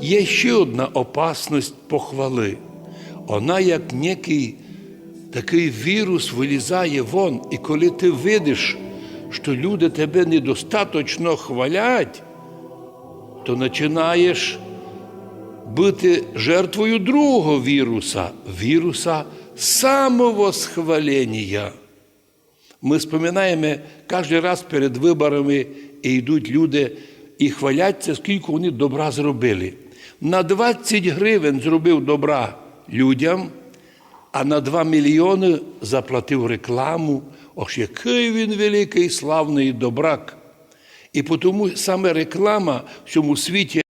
Є ще одна опасність похвали. Вона, як некий такий вірус, вилізає вон, і коли ти видиш, що люди тебе недостаточно хвалять, то починаєш бути жертвою другого віруса, віруса самовосхвалення. Ми споминаємо кожен раз перед виборами і йдуть люди і хваляться, скільки вони добра зробили. На 20 гривень зробив добра людям, а на 2 мільйони заплатив рекламу. Ось який він великий славний добрак. І тому саме реклама в цьому світі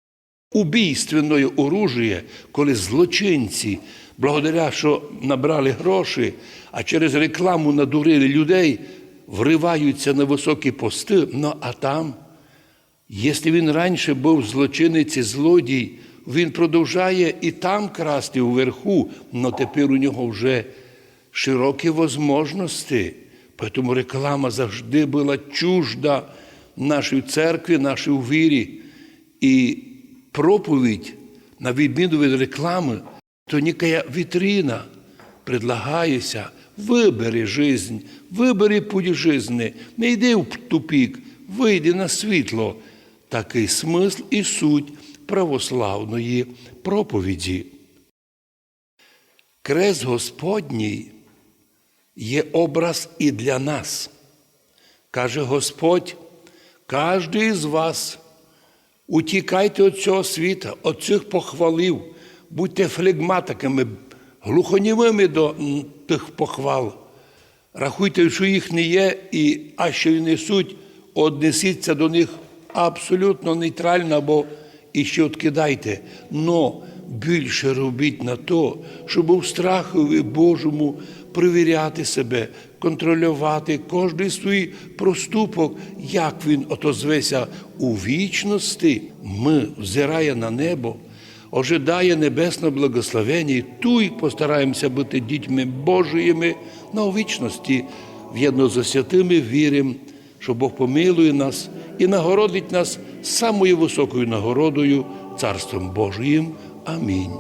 убійственне оружие, коли злочинці, благодаря що набрали гроші, а через рекламу надурили людей, вриваються на високі пости. Ну а там, якщо він раніше був злочинець і злодій, він продовжує і там красти вверху, але тепер у нього вже широкі можливості. Тому реклама завжди була чужда нашій церкві, нашій вірі. І проповідь, на відміну від реклами, то некая вітрина предлагається, вибери жизнь, вибери путь жизни, не йди в тупік, вийди на світло. Такий смисл і суть православної проповіді. Крест Господній є образ і для нас. Каже Господь, кожен з вас утікайте від цього світа, від цих похвалів, будьте флегматиками, глухонімими до тих похвал. Рахуйте, що їх не є, і, а що й несуть, однесіться до них абсолютно нейтрально або і ще відкидайте. Но більше робіть на то, щоб у страхові Божому перевіряти себе, контролювати кожний свій проступок, як він отозвеся у вічності. Ми, взирає на небо, ожидає небесне благословення, і тут постараємося бути дітьми Божіїми на вічності, в'єдно з святими віримо, що Бог помилує нас і нагородить нас самою високою нагородою Царством Божиїм. Амінь.